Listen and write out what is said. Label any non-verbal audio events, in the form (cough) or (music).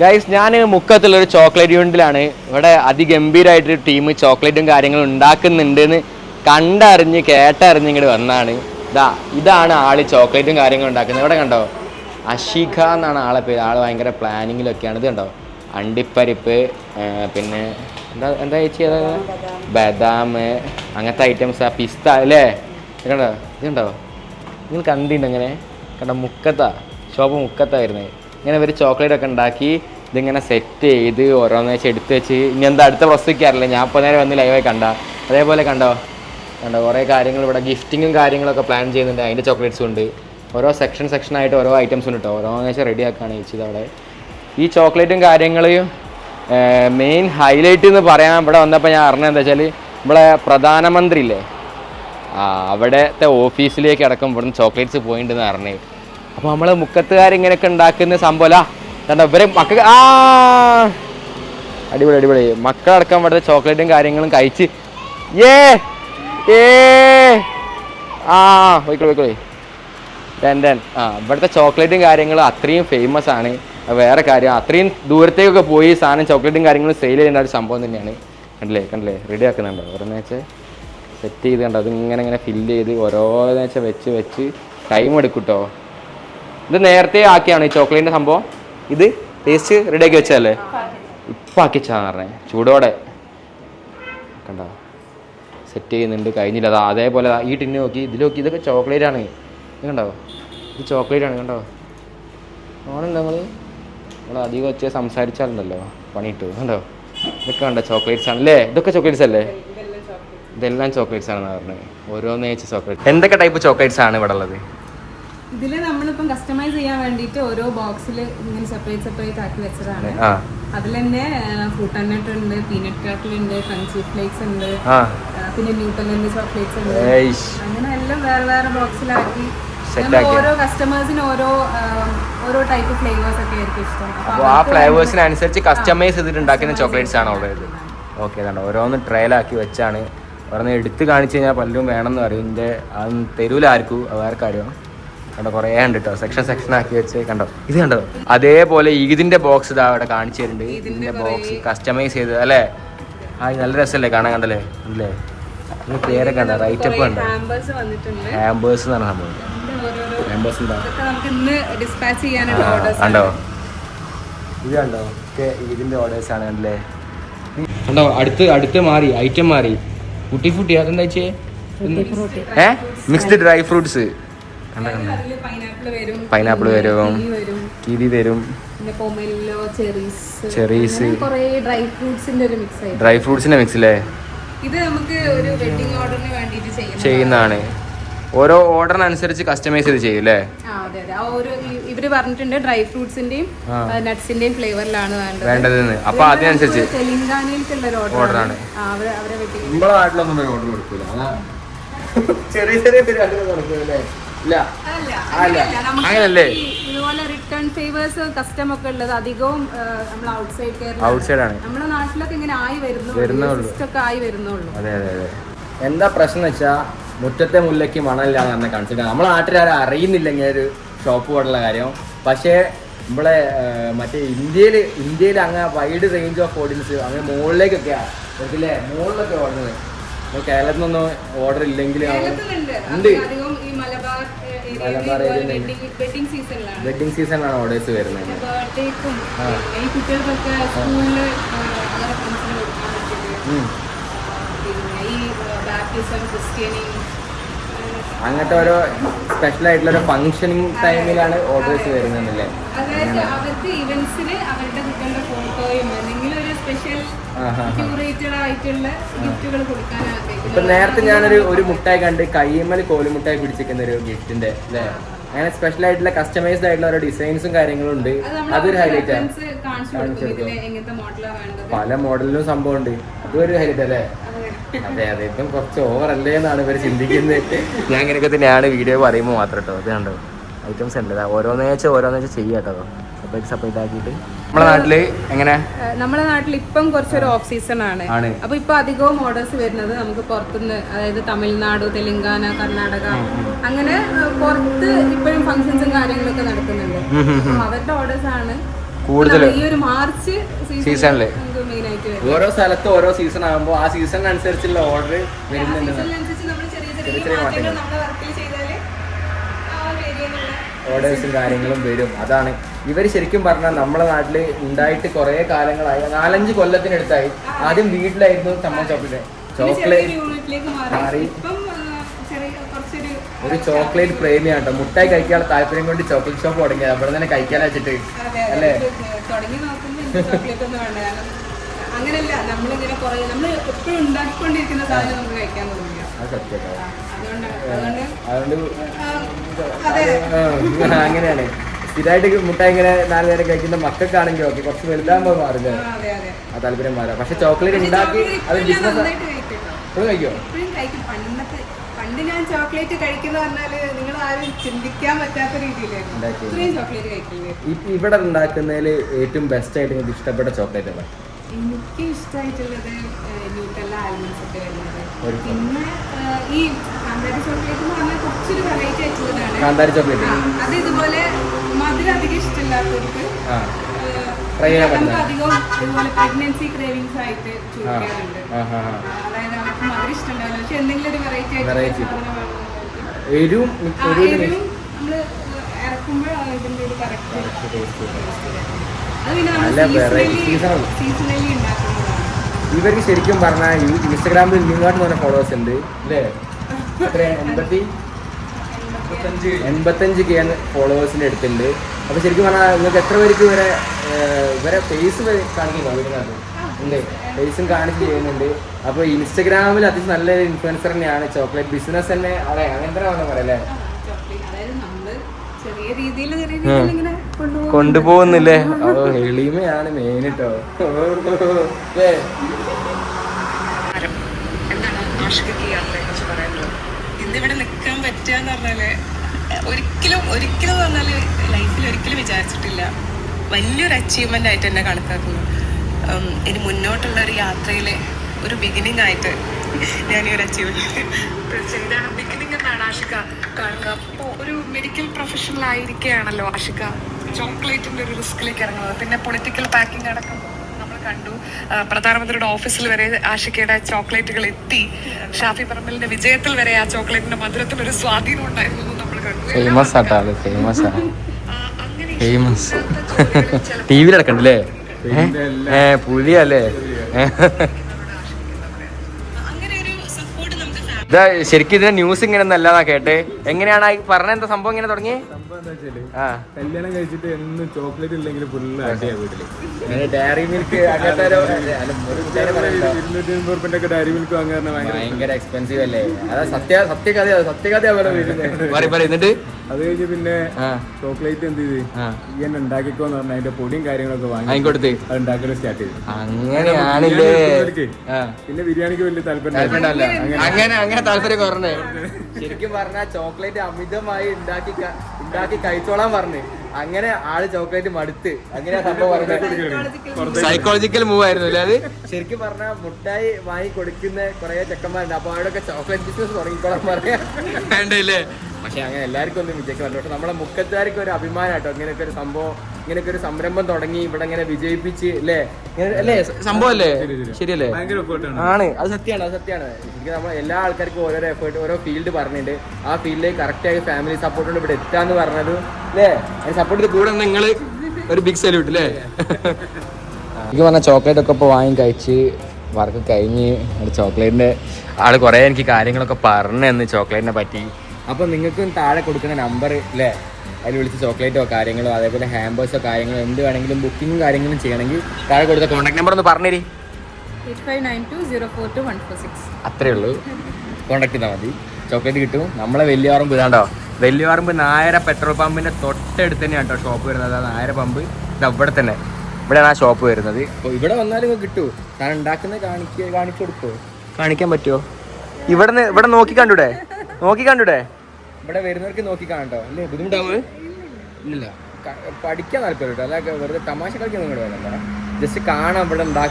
Guys ഞാൻ മുക്കത്തുള്ളൊരു chocolate യൂണിറ്റിലാണ്. ഇവിടെ അതിഗംഭീരമായിട്ടൊരു team ചോക്ലേറ്റും കാര്യങ്ങളും ഉണ്ടാക്കുന്നുണ്ട് എന്ന് കണ്ടറിഞ്ഞ് കേട്ടറിഞ്ഞ് ഇങ്ങോട്ട് വന്നാണ്. ഇതാ ഇതാണ് ആൾ ചോക്ലേറ്റും കാര്യങ്ങളും ഉണ്ടാക്കുന്നത്. ഇവിടെ കണ്ടോ? അഷിഖ എന്നാണ് ആളെ പേര്. ആൾ ഭയങ്കര പ്ലാനിങ്ങിലൊക്കെയാണ് ഇത് കണ്ടോ? അണ്ടിപ്പരിപ്പ് പിന്നെ എന്താ എന്താ ചേച്ചി അതായത് ബദാം അങ്ങനത്തെ ഐറ്റംസ് ആ പിസ്ത അല്ലേ? ഇതുണ്ടോ കണ്ടോ? ഇത് കണ്ടോ? നിങ്ങൾ കണ്ടിട്ടുണ്ട് അങ്ങനെ കണ്ടോ മുക്കത്താ ഷോപ്പ് മുക്കത്താ വരുന്നത്. ഇങ്ങനെ ഒരു ചോക്ലേറ്റ് ഒക്കെ ഉണ്ടാക്കി ഇതിങ്ങനെ സെറ്റ് ചെയ്ത് ഓരോന്ന് വെച്ച് എടുത്ത് വെച്ച് ഇനി എന്താ അടുത്ത പ്രസവിക്കാറില്ല ഞാൻ ഇപ്പോൾ നേരെ വന്ന് ലൈവായി കണ്ട. അതേപോലെ കണ്ടോ? കണ്ടോ? കുറേ കാര്യങ്ങൾ ഇവിടെ ഗിഫ്റ്റിങ്ങും കാര്യങ്ങളൊക്കെ പ്ലാൻ ചെയ്യുന്നുണ്ട്. അതിന്റെ ചോക്ലേറ്റ്സും ഉണ്ട്. ഓരോ സെക്ഷൻ സെക്ഷനായിട്ട് ഓരോ ഐറ്റംസ് ഉണ്ട് കേട്ടോ ഓരോന്ന് വെച്ചാൽ റെഡി ആക്കുകയാണ് ചേച്ചി അവിടെ. ഈ ചോക്ലേറ്റും കാര്യങ്ങളും മെയിൻ ഹൈലൈറ്റ് എന്ന് പറയാൻ ഇവിടെ വന്നപ്പോൾ ഞാൻ അറിഞ്ഞത് എന്താ വെച്ചാൽ നമ്മളെ പ്രധാനമന്ത്രി ഇല്ലേ അവിടത്തെ ഓഫീസിലേക്ക് അടക്കം ഇവിടുന്ന് ചോക്ലേറ്റ്സ് പോയിട്ടുണ്ടെന്ന് അറിഞ്ഞു. അപ്പോൾ മുക്കത്തുകാർ ഇങ്ങനെയൊക്കെ ഉണ്ടാക്കുന്ന സംഭവമല്ല കണ്ടോ ഇവർ മക്ക ആ! അടിപൊളി അടിപൊളി. മക്കളടക്കം ഇവിടുത്തെ ചോക്ലേറ്റും കാര്യങ്ങളും കഴിച്ച്. ഏ! ഏ! ആ പോയിക്കോളൂ പോയിക്കോളൂ. ഡൻ ആ ഇവിടുത്തെ ചോക്ലേറ്റും കാര്യങ്ങളും അത്രയും ഫേമസ് ആണ്. വേറെ കാര്യം അത്രയും ദൂരത്തേക്കൊക്കെ പോയി സാധനം ചോക്ലേറ്റും കാര്യങ്ങളും സെയിൽ ചെയ്യേണ്ട ഒരു സംഭവം തന്നെയാണ്. കണ്ടില്ലേ കണ്ടില്ലേ? റെഡി ആക്കുന്നുണ്ടോ? ഓരോന്ന് വെച്ചാൽ സെറ്റ് ചെയ്ത് കണ്ടോ? അതിങ്ങനെ ഇങ്ങനെ ഫില്ല് ചെയ്ത് ഓരോന്ന് വെച്ചാൽ വെച്ച് വെച്ച് ടൈം എടുക്കും കേട്ടോ ഇത് നേരത്തെ ആക്കിയാണ് ഈ ചോക്ലേറ്റിന്റെ സംഭവം. ഇത് ടേസ്റ്റ് റെഡി ആക്കി വെച്ചതല്ലേ? ഇപ്പം ആക്കിച്ചാന്ന് പറഞ്ഞേ. ചൂടോടെ. കണ്ടോ? സെറ്റ് ചെയ്യുന്നുണ്ട് കഴിഞ്ഞില്ല. അതാ അതേപോലെ ഈ ടിന്ന് നോക്കി ഇതിൽ നോക്കി ഇതൊക്കെ ചോക്ലേറ്റ് ആണ്. കണ്ടോ? ഇത് ചോക്ലേറ്റ് ആണ് കണ്ടോ? ആണല്ലോ നിങ്ങൾ നമ്മൾ അധികം വെച്ച് സംസാരിച്ചാലുണ്ടല്ലോ പണിയിട്ട്. കണ്ടോ? ഇതൊക്കെ കണ്ടോ ചോക്ലേറ്റ്സ് ആണ്. അല്ലേ ഇതൊക്കെ ചോക്ലേറ്റ്സ് അല്ലേ? ഇതെല്ലാം ചോക്ലേറ്റ്സ് ആണെന്ന് പറഞ്ഞത് ഓരോന്നേച്ച് ചോക്ലേറ്റ് എന്തൊക്കെ ടൈപ്പ് ചോക്ലേറ്റ്സ് ആണ് ഇവിടെ ഉള്ളത്? ഇതിൽ നമ്മളിപ്പം കസ്റ്റമൈസ് ചെയ്യാൻ വേണ്ടിയിട്ട് ഓരോ ബോക്സിൽ ഇങ്ങനെ സെപ്പറേറ്റ് സെപ്പറേറ്റ് ആക്കി വെച്ചതാണ്. അതിൽ തന്നെ ഫ്രൂട്ട് നട്ട് ഉണ്ട് പീനട്ട് കാട്ടിൽ ഉണ്ട് ക്രഞ്ചി ഫ്ലേക്സ് ഉണ്ട് പിന്നെ ന്യൂട്ടലിന്റെ ചോക്ലേറ്റ്സ് ഉണ്ട്. അങ്ങനെ എല്ലാം വേറെ വേറെ ബോക്സിലാക്കി. ഓരോ കസ്റ്റമേഴ്സിന് ഓരോ ഓരോ ടൈപ്പ് ഫ്ലേവേഴ്സ് ഒക്കെ ആയിരിക്കും ഇഷ്ടം. അപ്പോൾ ആ ഫ്ലേവേഴ്സിനനുസരിച്ച് കസ്റ്റമൈസ് ചെയ്തിട്ട് ഉണ്ടാക്കുന്ന ചോക്ലേറ്റ്സ് ആണ് ഉള്ളത്. ഓക്കെ അതാണ് ഓരോന്ന് ട്രയലാക്കി വെച്ചാണ്. ഓരോന്ന് എടുത്ത് കാണിച്ചു കഴിഞ്ഞാൽ പലരും വേണമെന്ന് പറയും. ഇതിന്റെ അത് തെരുവിലാർക്കും അത് വേറെ കാര്യം കണ്ടോ കുറേ ഉണ്ട് കേട്ടോ സെക്ഷൻ സെക്ഷൻ ആക്കി വെച്ച് കണ്ടോ? ഇത് കണ്ടോ? അതേപോലെ ഇതിന്റെ ബോക്സ് ഇതാ അവിടെ കാണിച്ചു തരുന്നുണ്ട്. ഇതിന്റെ ബോക്സ് കസ്റ്റമൈസ് ചെയ്ത് അല്ലേ? ആ നല്ല രസമല്ലേ കാണാൻ കണ്ടല്ലേ? അല്ലേ ഇതിന് പേരൊക്കെ ഉണ്ടോ റൈറ്റ് അപ്പ് ഉണ്ടോ ഹാമ്പേഴ്സ് എന്നാണ് സംഭവം. ഹാമ്പേഴ്സ് എന്താ നമുക്ക് ഇന്ന് ഡിസ്പാച്ച് ചെയ്യാനുള്ള ഓർഡേഴ്സ് കണ്ടോ? ഇത് കണ്ടോ? ഒക്കെ ഇതിന്റെ ഓർഡേഴ്സ് ആണ് കണ്ടല്ലേ? കണ്ടോ? അടുത്ത് അടുത്ത് മാറി ഐറ്റം മാറി. കുട്ടി ഫുട്ടി അതെന്താ വെച്ചേ ഏ? മിക്സ്ഡ് ഡ്രൈ ഫ്രൂട്ട്സ് കണ്ട കണ്ട പൈനാപ്പിൾ വരും പൈനാപ്പിൾ വരും കിവി വരും. പിന്നെ പൊമെല്ലോ ചെറീസ് ഡ്രൈ ഫ്രൂട്ട്സിന്റെ ഒരു മിക്സ് ആയിട്ട്. ഡ്രൈ ഫ്രൂട്ട്സിന്റെ മിക്സ് അല്ലേ ഇത് നമുക്ക് ഒരു വെഡിങ് ഓർഡറിന് വേണ്ടിയിട്ട് ചെയ്യുന്ന ചെയ്യുന്നതാണ്. ഓരോ ഓർഡറിനനുസരിച്ച് കസ്റ്റമൈസ് ചെയ്ത് ചെയ്യും അല്ലേ ആ അതെ അതെ. ആ ഒരു ഈ- ഇവർ പറഞ്ഞിട്ടുണ്ട് ഡ്രൈ ഫ്രൂട്ട്സിന്റെയും നട്സിന്റെയും നട്ട്സിന്റെയും ഫ്ലേവറിലാണ് വേണ്ടത്. അപ്പൊ അതിനനുസരിച്ച് ഇത് തെലങ്കാനയിലേക്കുള്ള ഒരു ഓർഡർ ആണ്. ആണ്. അവരെ ചെറിയ ചെറിയ പരിപാടികൾ കൊടുക്കൂലേ ഇല്ല. അല്ല അല്ല. അങ്ങനല്ലേ? ഇതുപോലെ റിട്ടേൺ ഫേവേഴ്സ് കസ്റ്റം ഒക്കെ ഉള്ളത് അധികവും നമ്മൾ ഔട്ട്സൈഡ് കേരള ഔട്ട്സൈഡ് ആണ്. നമ്മുടെ നാട്ടിലൊക്കെ ഇങ്ങനെ ആയി വരുന്നുള്ളൂ. ഒക്കെ ആയി വരുന്നുള്ളൂ. അതെ അതെ അതെ. എന്താ പ്രശ്നം വെച്ചാ മുറ്റത്തെ മുല്ലയ്ക്ക് മണമില്ലാന്ന് പറഞ്ഞ കൺസിഡർ നമ്മളെ നാട്ടിലാരും അറിയുന്നില്ല ഇങ്ങനെ ഒരു ഷോപ്പ് പോലുള്ള കാര്യം. പക്ഷേ നമ്മളെ മറ്റേ ഇന്ത്യയിൽ ഇന്ത്യയിൽ അങ്ങ് വൈഡ് റേഞ്ച് ഓഫ് ഓഡിയൻസ് അങ്ങനെ മുകളിലേക്കൊക്കെയാണ് അല്ലേ മുകളിലൊക്കെ ഓടുന്നത്. കേരളത്തിൽ നിന്നൊന്നും ഓർഡർ ഇല്ലെങ്കിൽ ഉണ്ട് അത് അധികം ഈ മലബാർ മലബാർ area യിൽ വെഡിങ് സീസണിലാണ് ഓർഡേഴ്സ് വരുന്നത് അങ്ങനത്തെ ഓരോ സ്പെഷ്യൽ ആയിട്ടുള്ള ഒരു ഫംഗ്ഷനിങ് ടൈമിലാണ് ഓർഡേഴ്സ് വരുന്നതല്ലേ അവർക്ക് ഇവന്റ്സിന് അവരുടെ കുട്ടികളുടെ ഫോട്ടോയും സ്പെഷ്യൽ. ക്യൂറേറ്റഡ് ആയിട്ടുള്ള ഗിഫ്റ്റുകൾ കൊടുക്കാൻ ഇപ്പൊ നേരത്തെ ഞാനൊരു ഒരു മുട്ടായി കണ്ട് കയ്യമ്മൽ കോലുമുട്ടായി പിടിച്ചിരിക്കുന്ന ഒരു ഗിഫ്റ്റിന്റെ അല്ലേ? അങ്ങനെ സ്പെഷ്യൽ ആയിട്ടുള്ള കസ്റ്റമൈസ്ഡ് ആയിട്ടുള്ള ഓരോ ഡിസൈൻസും കാര്യങ്ങളും ഉണ്ട്. അതൊരു ഹൈലൈറ്റ് ആണ് പല മോഡലിലും സംഭവം ഉണ്ട്. അതും ഒരു ഹൈലൈറ്റ് അല്ലേ? അതെ. അതെ ഇപ്പം കുറച്ച് ഓവർ അല്ലേ എന്നാണ് ഇവർ ചിന്തിക്കുന്നത്. ഞാൻ ഇങ്ങനെയൊക്കെ തന്നെയാണ് വീഡിയോ പറയുമ്പോൾ മാത്രം കേട്ടോ. അത് കണ്ടോ? ഐറ്റംസ് ഉണ്ട് ഓരോന്നേച്ച ഓരോന്നേച്ച് ചെയ്യാട്ടോ ചെയ്യാം കേട്ടോ. സെപ്പറേറ്റ് സെപ്പറേറ്റ് ആക്കിയിട്ട് നമ്മുടെ നാട്ടിൽ എങ്ങനെ? നമ്മുടെ നാട്ടിൽ ഇപ്പം കുറച്ചൊരു ഓഫ് സീസൺ ആണ്. അപ്പൊ ഇപ്പൊ അധികവും ഓർഡേഴ്സ് വരുന്നത് നമുക്ക് പുറത്തുനിന്ന് അതായത് തമിഴ്നാട് തെലങ്കാന കർണാടക അങ്ങനെ പുറത്ത് ഇപ്പോഴും ഫംഗ്ഷൻസും കാര്യങ്ങളൊക്കെ നടക്കുന്നുണ്ട്. അപ്പൊ അവരുടെ ഓർഡേഴ്സ് ആണ്. കൂടുതൽ. ഈ ഒരു മാർച്ച് സീസണിൽ. ഓരോ സ്ഥലത്ത് ഓരോ സീസൺ ആകുമ്പോൾ ആ സീസണിനനുസരിച്ചുള്ള ഓർഡർ വരുന്നുണ്ട്. ചെറിയ ചെറിയ ചെറിയ ചെറിയ മാറ്റങ്ങൾ. നമ്മുടെ വർക്കിൽ ഓർഡേഴ്സും കാര്യങ്ങളും വരും. അതാണ്. ഇവർ ശരിക്കും പറഞ്ഞാൽ നമ്മുടെ നാട്ടിൽ ഉണ്ടായിട്ട് കുറേ കാലങ്ങളായി. നാലഞ്ച് കൊല്ലത്തിനടുത്തായി. ആദ്യം വീട്ടിലായിരുന്നു ചമ്മ ചോക്ലേറ്റ്. ചോക്ലേറ്റ് മാറി. ഒരു ചോക്ലേറ്റ് പ്രേമിയാണ് കേട്ടോ മുട്ടായി കഴിക്കാനുള്ള താല്പര്യം കൊണ്ട് ചോക്ലേറ്റ് ഷോപ്പ് തുടങ്ങിയത്. അവിടെ തന്നെ കഴിക്കാൻ വെച്ചിട്ട്. അല്ലേ? അങ്ങനെയല്ല നമ്മളിങ്ങനെ കുറേ നമ്മൾ എപ്പോഴും ഉണ്ടാക്കിക്കൊണ്ടിരിക്കുന്ന സാധനം നമുക്ക് കഴിക്കാൻ തുടങ്ങിയ. അതുകൊണ്ട് അങ്ങനെയാണ്. സ്ഥിരമായിട്ട് മുട്ടായി ഇങ്ങനെ നാല് നേരം കഴിക്കുന്ന മക്കൾക്കാണെങ്കിൽ ഓക്കെ കുറച്ച് വലുതാകുമ്പോൾ മാറില്ല ആ, താല്പര്യം മാറാം പക്ഷെ ചോക്ലേറ്റ് ഉണ്ടാക്കി അത് ബിസിനസ് കഴിക്കും പണ്ട് ഞാൻ ചോക്ലേറ്റ് കഴിക്കുന്ന പറഞ്ഞാൽ നിങ്ങൾ ആരും ചിന്തിക്കാൻ പറ്റാത്ത രീതിയിലായിരുന്നു. ചോക്ലേറ്റ് കഴിക്കില്ലേ? ഇ- ഇവിടെ ഉണ്ടാക്കുന്നതിൽ ഏറ്റവും ബെസ്റ്റ് ആയിട്ട് നിങ്ങൾക്ക് ഇഷ്ടപ്പെട്ട ചോക്ലേറ്റ് ആണ് എനിക്ക് ഇഷ്ടമായിട്ടുള്ളത് ന്യൂട്ടല്ല ആൽമണ്ട്സ് ഒക്കെ വരുന്നത്. പിന്നെ ഈ കാന്താരി ചോക്ലേറ്റ് എന്ന് പറഞ്ഞാൽ കുറച്ചൊരു വെറൈറ്റി ആയിട്ടുള്ളതാണ് കാന്താരി ചോക്ലേറ്റ് അത് ഇതുപോലെ മധുരം അധികം ഇഷ്ടമില്ലാത്തവർക്ക് ആ. ചെയ്യാൻ പറ്റുന്ന. അധികം ഇതുപോലെ പ്രഗ്നൻസി ക്രേവിങ്സ് ആയിട്ട് ചോദിക്കാറുണ്ട്. അതായത് അവർക്ക് മധുരം ഇഷ്ടമുണ്ടാവില്ല. പക്ഷെ എന്തെങ്കിലും ഒരു വെറൈറ്റി Variety. ആയിട്ട് എരിവും ആ, എരിവും എരിവും നമ്മൾ ഇറക്കുമ്പോൾ ഇതിന്റെ ഒരു കറക്റ്റ് അത് പിന്നെ നല്ല. സീസണലി ഉണ്ടാക്കുന്നതാണ്. ഇവർക്ക് ശരിക്കും പറഞ്ഞാൽ ഇൻസ്റ്റാഗ്രാമിൽ ഇങ്ങോട്ട് തന്നെ ഫോളോവേഴ്സ് ഉണ്ട്. അല്ലേ (laughs) എത്രയാ എൺപത്തി എൺപത്തഞ്ച് കെ ഫോളോവേഴ്സിന്റെ അടുത്തുണ്ട്. അപ്പൊ ശരിക്കും പറഞ്ഞാൽ നിങ്ങൾക്ക് എത്ര പേർക്ക് ഇവരെ വരെ ഇവരെ ഫേസ് കാണിക്കുന്നു വീടിനകത്ത്? ഉണ്ട്. ഫേസും കാണിച്ച് ചെയ്യുന്നുണ്ട്. അപ്പോൾ ഇൻസ്റ്റഗ്രാമിൽ അത്യാവശ്യം നല്ലൊരു ഇൻഫ്ലുവൻസർ തന്നെയാണ്. ചോക്ലേറ്റ് ബിസിനസ് തന്നെ. അതെ അങ്ങനെ തന്നെ വേണം പറയല്ലേ ചോക്ലേറ്റ് അതായത് നമ്മൾ ചെറിയ രീതിയിൽ ചെറിയ രീതിയിൽ കൊണ്ടുപോകുന്നില്ലേ? ഓ എളിമയാണ് മെയിൻ കേട്ടോ എന്താണ് ആഷികക്ക് യാത്രയെ കുറിച്ച് പറയാനുള്ളത്? ഇന്നിവിടെ നിൽക്കാൻ പറ്റുക എന്ന് പറഞ്ഞാൽ ഒരിക്കലും ഒരിക്കലും പറഞ്ഞാൽ ലൈഫിൽ ഒരിക്കലും വിചാരിച്ചിട്ടില്ല. വലിയൊരു അച്ചീവ്മെന്റ് ആയിട്ട് എന്നെ കണക്കാക്കുന്നു. ഇനി മുന്നോട്ടുള്ള ഒരു യാത്രയിലെ ഒരു ബിഗിനിങ് ആയിട്ട് ഞാൻ ഈ ഒരു അച്ചീവ്മെന്റ് ബിഗിനിങ് എന്നാണ് ആഷിക കാണുക. അപ്പോൾ ഒരു മെഡിക്കൽ പ്രൊഫഷണൽ ആയിരിക്കുകയാണല്ലോ ആഷിക ചോക്ലേറ്റിന്റെ ഒരു റിസ്കിലേക്ക് ഇറങ്ങുന്നത്. പിന്നെ പൊളിറ്റിക്കൽ പാക്കിംഗ് അടക്കം കണ്ടു. പ്രധാനമന്ത്രിയുടെ ഓഫീസിൽ വരെ ആഷിക്കയുടെ ചോക്ലേറ്റുകൾ എത്തി. ഷാഫി പറമ്പലിന്റെ വിജയത്തിൽ വരെ ആ ചോക്ലേറ്റിന്റെ മധുരത്തിൽ ഒരു സ്വാധീനം ഉണ്ടായിരുന്നു നമ്മൾ കണ്ടു. ഫേമസ് ഫേമസ് ഫേമസ് ടി വിയിലടക്കണ്ടല്ലേ ഏ? പുലിയല്ലേ ഇതാ ശരിക്കും ഇതിന്റെ ന്യൂസ് ഇങ്ങനെ അല്ലാതാ കേട്ടെ. എങ്ങനെയാണ് ഈ പറഞ്ഞ എന്താ സംഭവം ഇങ്ങനെ തുടങ്ങി സംഭവം എന്താ വെച്ചാൽ കല്യാണം കഴിച്ചിട്ട് എന്നും ചോക്ലേറ്റ് ഇല്ലെങ്കിൽ ഫുള്ള് അടിയാ വീട്ടിൽ. Dairy milk? ഇരുന്നൂറ്റി അമ്പത് റുപ്യന്റെ ഒക്കെ ഡയറി മിൽക്ക് വാങ്ങാൻ ഭയങ്കര ഭയങ്കര എക്സ്പെൻസീവ് അല്ലേ? അതാ സത്യ സത്യകഥ സത്യകഥ എന്നിട്ട്? അത് കഴിഞ്ഞ് പിന്നെ ചോക്ലേറ്റ് എന്ത് ചെയ്ത്? ആ. ഈ എന്നെ ഉണ്ടാക്കിക്കോന്ന് പറഞ്ഞ അതിന്റെ പൊടിയും കാര്യങ്ങളൊക്കെ വാങ്ങി കൊടുത്ത് അത് സ്റ്റാർട്ട് ചെയ്തു. അങ്ങനെയാണില്ലേ? പിന്നെ ബിരിയാണിക്ക് വലിയ താല്പര്യം അങ്ങനെ. അങ്ങനെ താല്പര്യം കുറഞ്ഞേ. ശരിക്കും പറഞ്ഞാൽ ചോക്ലേറ്റ് അമിതമായി ഉണ്ടാക്കി ഉണ്ടാക്കി കഴിച്ചോളാൻ പറഞ്ഞു. അങ്ങനെ ആൾ ചോക്ലേറ്റ് മടുത്ത്. അങ്ങനെ സംഭവം പറഞ്ഞത്. സൈക്കോളജിക്കൽ മൂവ് ആയിരുന്നു അല്ലേ അത്? ശരിക്കും പറഞ്ഞാൽ മുട്ടായി വാങ്ങി കൊടുക്കുന്ന കുറെ ചെക്കന്മാരുണ്ട്. അപ്പൊ അവിടെയൊക്കെ ചോക്ലേറ്റ് ബിസിനസ് തുടങ്ങിക്കോളാൻ പറയാ. വേണ്ടല്ലേ പക്ഷെ അങ്ങനെ എല്ലാവർക്കും ഒന്നും വിജയിക്കാൻ പറ്റില്ല പക്ഷെ നമ്മളെ മുക്കത്താർക്ക് ഒരു അഭിമാനമായിട്ടോ ഇങ്ങനെയൊക്കെ ഒരു സംഭവം ഇങ്ങനെയൊക്കെ ഒരു സംരംഭം തുടങ്ങി ഇവിടെ ഇങ്ങനെ വിജയിപ്പിച്ച് അല്ലേ? അല്ലേ സംഭവം അല്ലേ ശരിയല്ലേ? ആണ്. അത് സത്യമാണ് അത് സത്യമാണ്. എനിക്ക് നമ്മൾ എല്ലാ ആൾക്കാർക്കും ഓരോരോ എഫേർട്ട് ഓരോ ഫീൽഡ് പറഞ്ഞിട്ടുണ്ട്. ആ ഫീൽഡിലേക്ക് കറക്റ്റ് ആയി ഫാമിലി സപ്പോർട്ടോട് ഇവിടെ എത്താന്ന് പറഞ്ഞത് അല്ലേ സപ്പോർട്ട് കൂടെ നിങ്ങൾ ഒരു ബിഗ് സല്യൂട്ട് അല്ലേ എനിക്ക് പറഞ്ഞ ചോക്ലേറ്റ് ഒക്കെ ഇപ്പോൾ വാങ്ങി കഴിച്ച് വർക്ക് കഴിഞ്ഞ് ചോക്ലേറ്റിന്റെ ആൾ കുറേ എനിക്ക് കാര്യങ്ങളൊക്കെ പറഞ്ഞു തന്ന് ചോക്ലേറ്റിനെ പറ്റി. അപ്പോൾ നിങ്ങൾക്കും താഴെ കൊടുക്കുന്ന നമ്പർ അല്ലേ അതിൽ വിളിച്ച് ചോക്ലേറ്റോ കാര്യങ്ങളോ അതേപോലെ ഹാമ്പേഴ്സോ കാര്യങ്ങളോ എന്ത് വേണമെങ്കിലും ബുക്കിങ്ങും കാര്യങ്ങളും ചെയ്യണമെങ്കിൽ താഴെ കൊടുത്ത കോൺടാക്ട് നമ്പർ ഒന്ന് പറഞ്ഞേരി. അത്രേ ഉള്ളൂ. കോൺടാക്ട് ചെയ്താൽ മതി. ചോക്ലേറ്റ് കിട്ടും. നമ്മളെ വലിയവാറുമ്പ് ഇതാണ്ടോ? വലിയവാറുമ്പ് നായര പെട്രോൾ പമ്പിന്റെ തൊട്ടടുത്ത് തന്നെയാണ് കേട്ടോ ഷോപ്പ് വരുന്നത്. ആ നായര പമ്പ് ഇത് അവിടെ തന്നെ. ഇവിടെയാണ് ആ ഷോപ്പ് വരുന്നത്. അപ്പോൾ ഇവിടെ വന്നാലും ഇങ്ങ് കിട്ടൂ. ഞാൻ ഉണ്ടാക്കുന്നത് കാണിക്കാൻ കാണിച്ചു കാണിക്കാൻ പറ്റുമോ ഇവിടെ നിന്ന് ഇവിടെ നോക്കി കണ്ടൂടെ നോക്കി കണ്ടൂടെ ഇവിടെ വരുന്നവർക്ക് നോക്കി കാണട്ടോ അല്ലേ ബുദ്ധിമുട്ടാവ്? ഇല്ല പഠിക്കാൻ താല്പര്യം കേട്ടോ അല്ല വെറുതെ തമാശ കളിക്കാൻ നിങ്ങൾ വേണം ജസ്റ്റ് കാണാം ഇവിടെ ഉണ്ടാക്കി